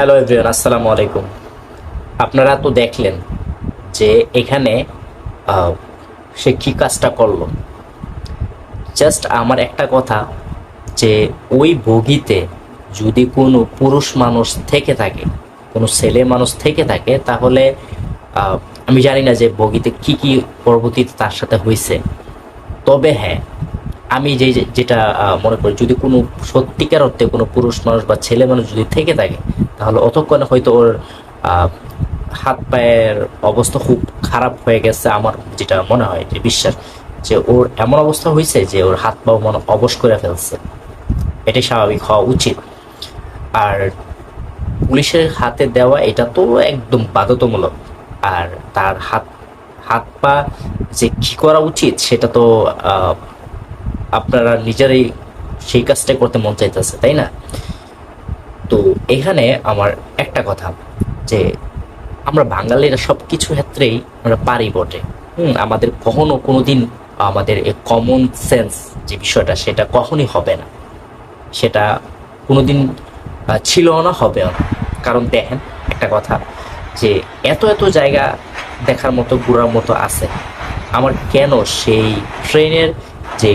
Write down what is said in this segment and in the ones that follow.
Hello everyone, আসসালামু আলাইকুম। আপনারা তো দেখলেন যে এখানে সে কী কাজটা করল। জাস্ট আমার একটা কথা যে ওই বগিতে যদি কোনো পুরুষ মানুষ থেকে থাকে, কোনো ছেলে মানুষ থেকে থাকে, তাহলে আমি জানি না যে বগিতে কি কি পরবর্তীতে তার সাথে হয়েছে। তবে হ্যাঁ আমি যে- যেটা মনে করি, যদি কোনো সত্যিকার অর্থে কোনো পুরুষ মানুষ বা ছেলে মানুষ যদি থেকে থাকে তাহলে অতক্ষণে হয়তো ওর হাত পায়ের অবস্থা খুব খারাপ হয়ে গেছে আমার যেটা মনে হয়, যে বিশ্বাস যে ওর এমন অবস্থা হয়েছে যে ওর হাত পা মনে অবশ করে ফেলছে। এটাই স্বাভাবিক হওয়া উচিত। আর পুলিশের হাতে দেওয়া এটা তো একদম বাধ্যতামূলক। আর তার হাত হাত পা যে কি করা উচিত সেটা তো আপনারা নিজেরাই সেই কাজটা করতে মন চাইতেছে, তাই না? তো এখানে আমার একটা কথা যে আমরা বাঙালিরা সব কিছু ক্ষেত্রেই আমরা পারি বটে। হুম আমাদের কখনো কোনো দিন আমাদের এই কমন সেন্স যে বিষয়টা সেটা কখনই হবে না। সেটা কোনোদিন আহ, ছিল না হবেও না। কারণ দেখেন একটা কথা যে এত এত জায়গা দেখার মতো ঘোরার মতো আছে। আমার কেন সেই ট্রেনের যে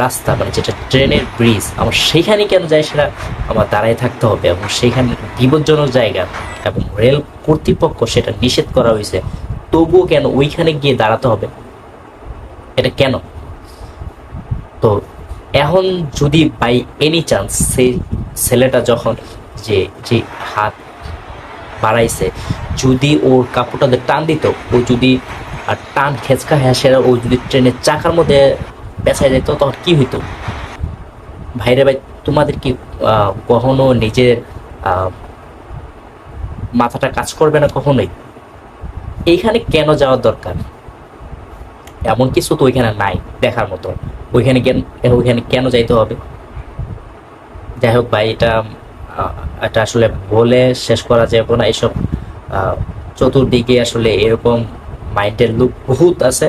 রাস্তা মানে যেটা ট্রেনের ব্রিজ আমার সেইখানে কেন যায় সেটা আমার দাঁড়ায় থাকতে হবে এবং সেইখানে বিপজ্জনক জায়গা এবং রেল কর্তৃপক্ষ সেটা নিষেধ করা হয়েছে। তবুও কেন ওইখানে গিয়ে দাঁড়াতে হবে? এটা কেন? তো এখন যদি বাই এনি চান্স সেই ছেলেটা যখন যে যে হাত বাড়াইছে, যদি ওর কাপড়টা দিয়ে টান দিত, ও যদি আর টান খেচকা হ্যাসেরা ও যদি ট্রেনের চাকার মধ্যে পেঁচাই যেত তখন কি হইতো? ভাইরে ভাই তোমাদের কি কখনো নিজের মাথাটা কাজ করবে না কখনোই? এইখানে কেন যাওয়ার দরকার? এমন কিছু তো ওইখানে নাই দেখার মতো। ওইখানে কেন ওইখানে কেন যাইতে হবে? যাই হোক ভাই এটা এটা আসলে বলে শেষ করা যাবে না। আহ, চতুর্দিকে আসলে এরকম মাইন্ডের লুক বহুত আছে।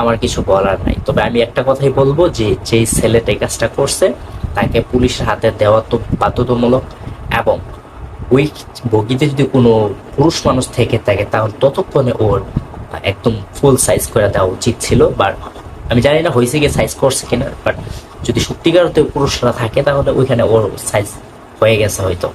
আমার কিছু বলার নাই। তবে আমি একটা কথাই বলব যে, যেই ছেলেটা এই কাজটা করছে, তাকে পুলিশের হাতে দেওয়া তো বাধ্যতামূলক এবং ওই বগিতে যদি কোনো পুরুষ মানুষ থেকে থাকে, তাহলে ততক্ষণে ওর একদম ফুল সাইজ করে দেওয়া উচিত ছিল। বা আমি জানি না হয়েছে গিয়ে সাইজ করছে কিনা বাট যদি সত্যিকার পুরুষরা থাকে, তাহলে ওইখানে ওর সাইজ হয়ে গেছে হয়তো।